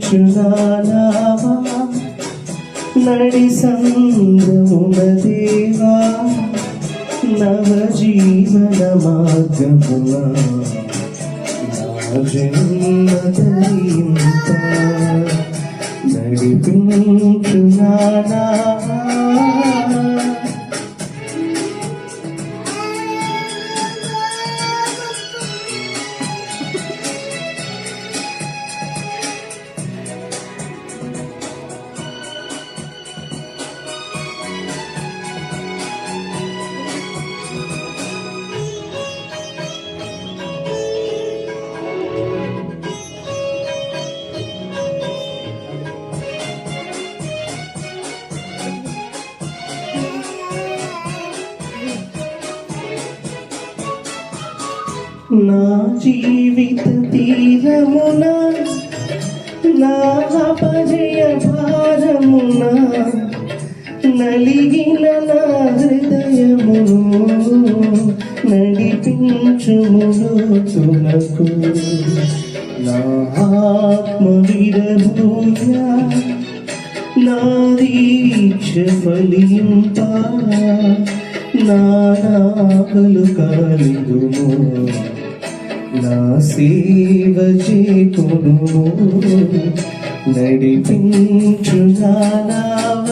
నడిపించునావా నడి సంద్రమున దేవా నవ జీవన మార్గమున నా జన్మ తరింప నడిపించునావా నా జీవిత తీరమున నా అపజయ భారమున నలిగిన నా హృదయమును నడిపించుమునకు నా ఆత్మ విరభూయ నా దీక్ష ఫలింప నా నాగలు కాలిదుము. నా సేవ చేకును నడిపించు నావా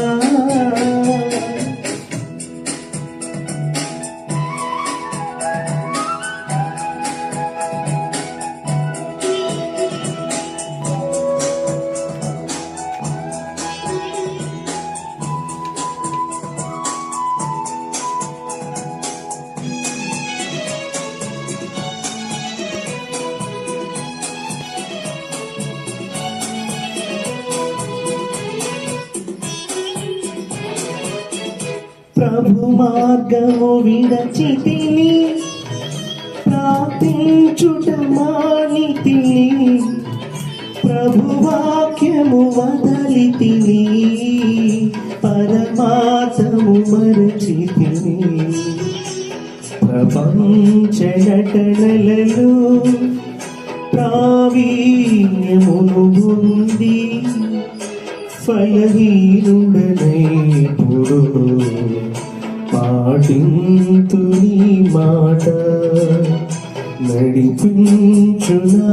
ప్రభు మార్గము విడచితిని ప్రార్థించుట మానితిని ప్రభు వాక్యము వదలితిని పరమాత్మము మరచితిని. ప్రపంచ నటనలలో ప్రావీణ్యమును ఉంది ఫలహీనుడనైపుడు పాటింతు నీ మాట నడిపించునా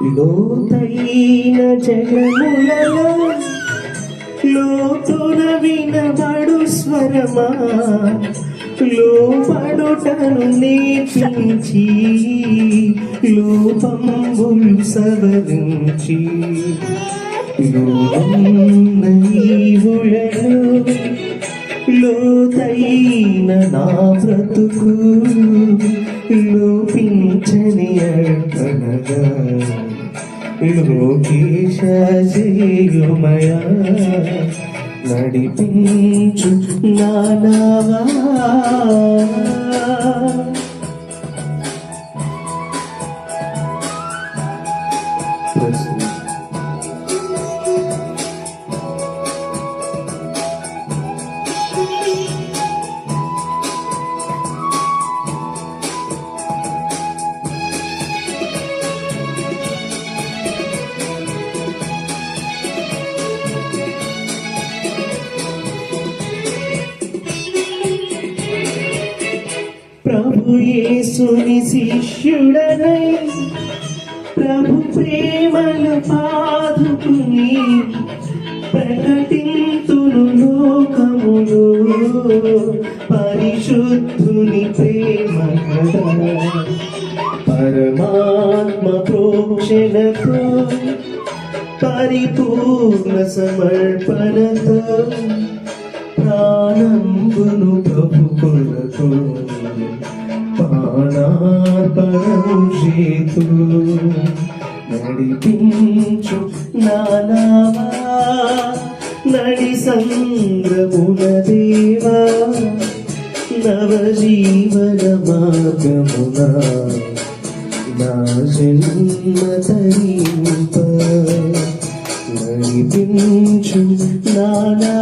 లోతైన జగములలో లోతున వినబడు స్వరమా? లోపడుటను నేర్పించి లోపంబులు సవరించి లోన్న లోతైన నా బ్రతుకు లోపించని అర్పణగా లోకేశ నడిపించు నానావా. ప్రశ్న ప్రభు యేసుని శిష్యుడనై ప్రభు ప్రేమలు పాదుకుని ప్రకటింతును లోకములు. పరిశుద్ధుని ప్రేమ పరమాత్మ ప్రోక్షణతో పరిపూర్ణ సమర్పణతో ప్రాణంబును ప్రభు కొరకు ప్రాణార్పణం చేతు నడిపించు నానావా నడి సంద్రముల దేవా నవజీవన మార్గమున నా జన్మ తరింప. నడిపించు నానా